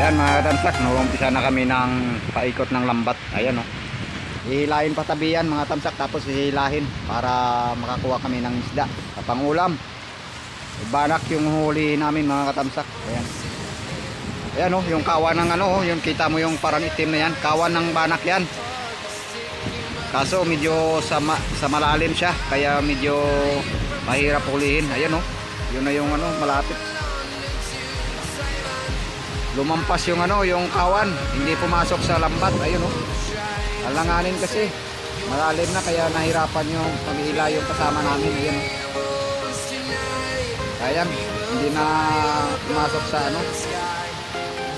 Ayan mga katamsak, nuumpisa na kami ng paikot ng lambat. Ayan o. Hihilahin patabi yan mga tamsak tapos hihilahin para makakuha kami ng isda sa pangulam. Banak yung huli namin mga katamsak. Ayan. Ayan o, yung kawan ng ano, oh, yung kita mo yung parang itim na yan. Kawan ng banak yan. Kaso medyo sa, ma- sa malalim siya kaya medyo mahirap hulihin. Ayan o. Yun na yung ano, malapit. Lumampas yung ano, yung kawan. Hindi pumasok sa lambat. Ayun o. Alanganin kasi. Malalim na kaya nahirapan yung pag-ihila yung kasama namin. Ayun o. Ayan, hindi na pumasok sa ano.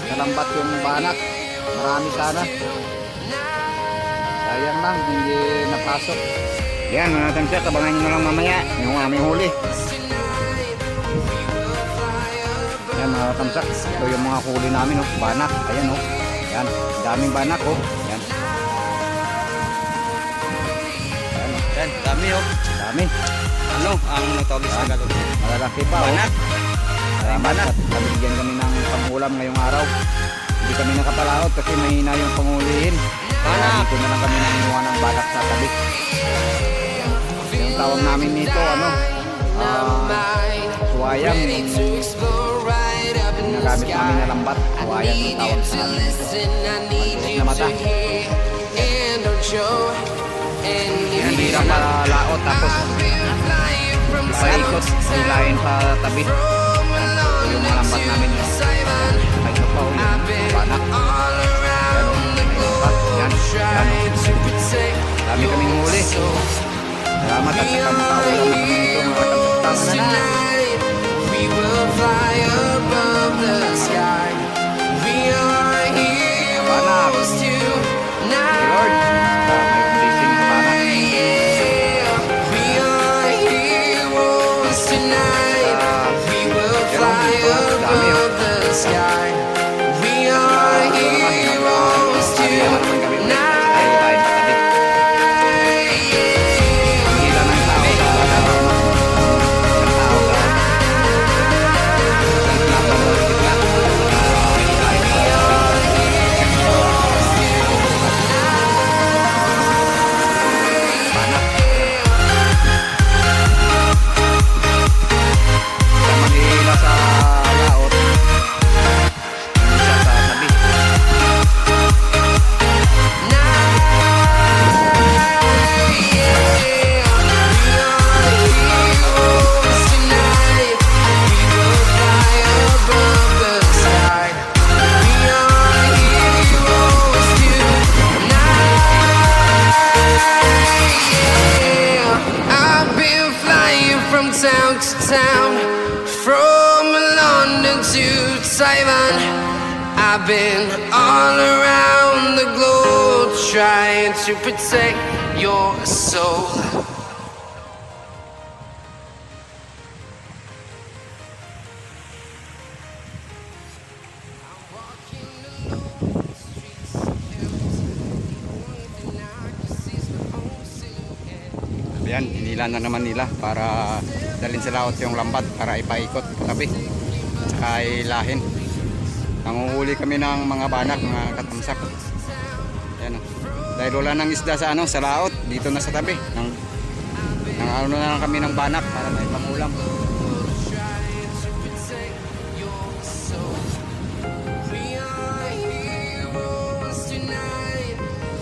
Sa lambat yung banak. Marami sana. Sayang lang, hindi napasok. Yan mga tansya, abangan nyo lang mamaya yung aming huli. Mga tamsak, ito yung mga huli namin, oh. banak, ayan oh. Yan, daming banak oh. Yan. Ayan, oh. Yan, dami oh. dami. Ano ang natawag sa Tagalog? Malalaki pa oh. Banak. Salamat banak. at nabigyan kami ng pangulam ngayong araw. Hindi kami nakapalaot kasi mahina yung pangulihin. Kaya Banak. dito na lang kami nanginuha ng banak sa tabi. Yung tawag namin nito, ano, ah, suwayang. Ginagamit namin na lambat. Suwayang yung tawag sa amin. Maliit na mata. Yan, hindi lang malaot tapos paikot, hilahin sa tabi. Ito yung malambat namin. Ay, ito pa, oh, yung banak. Yan. Yan, yan. Dami kaming huli. Salamat at nakamukaulam na kami nito mga. Tama na na. We will fly above to town, from London to Taiwan. I've been all around the globe trying to protect your soul. Ayan, hinila na naman nila para dalhin sa laot yung lambat para ipaikot tabi at saka ilahin. Nanguhuli kami ng mga banak, mga katamsak. Ayan, oh. Dahil wala ng isda sa ano, sa laot, dito na sa tabi. Nang, nang ano na lang kami ng banak para may pangulam.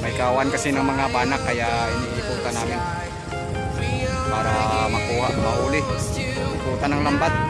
May kawan kasi ng mga banak kaya iniikutan namin para mahuli. Ikutan ng lambat.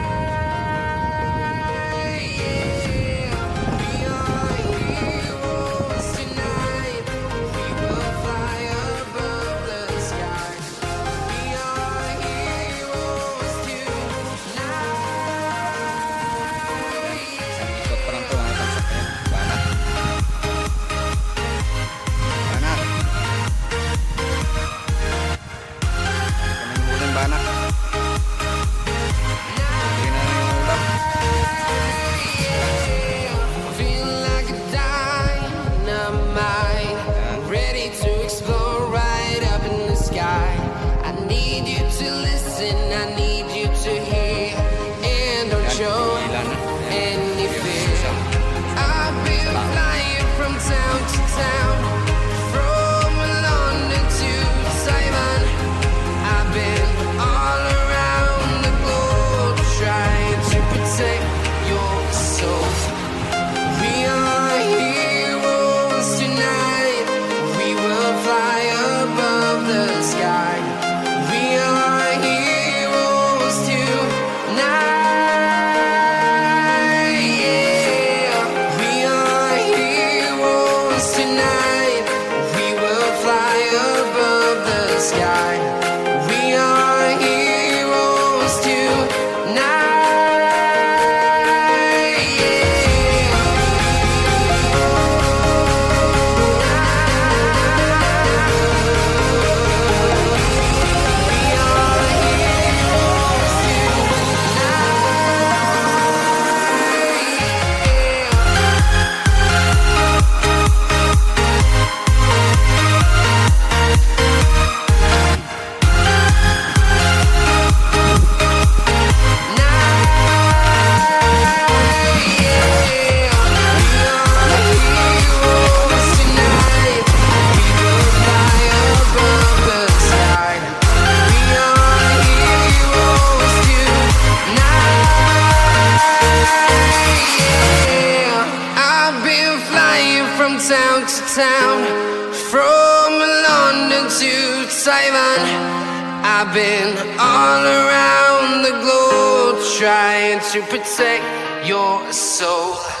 Town to town, from London to Taiwan. I've been all around the globe trying to protect your soul.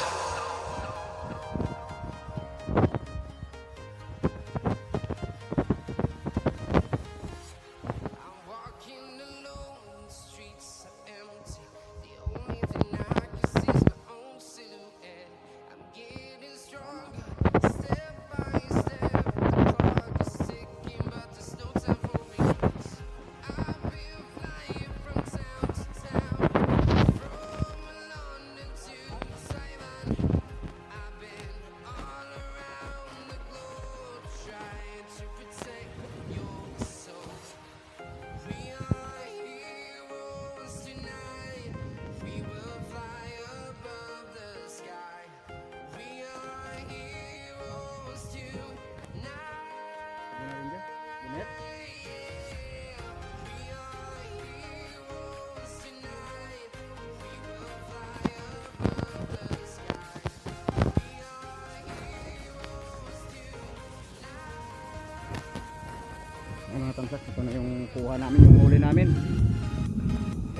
Ito na yung kuha namin, yung huli namin.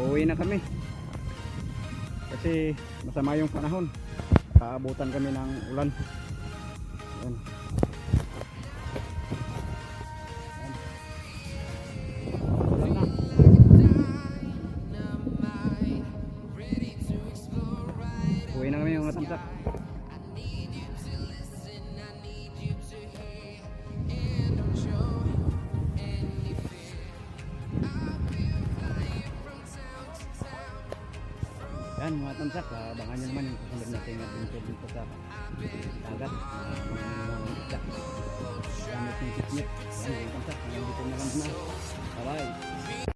Uuwi na kami. Kasi masama yung panahon. Kaabutan kami ng ulan. Ayan. Uwi na kami mga tamsak. Abangan nyo naman yung susunod natin adventure dito sa dagat. Uh, mga isda. Gamit yung siknit. Yan mga tamsak, nandito na lang na. Bye bye.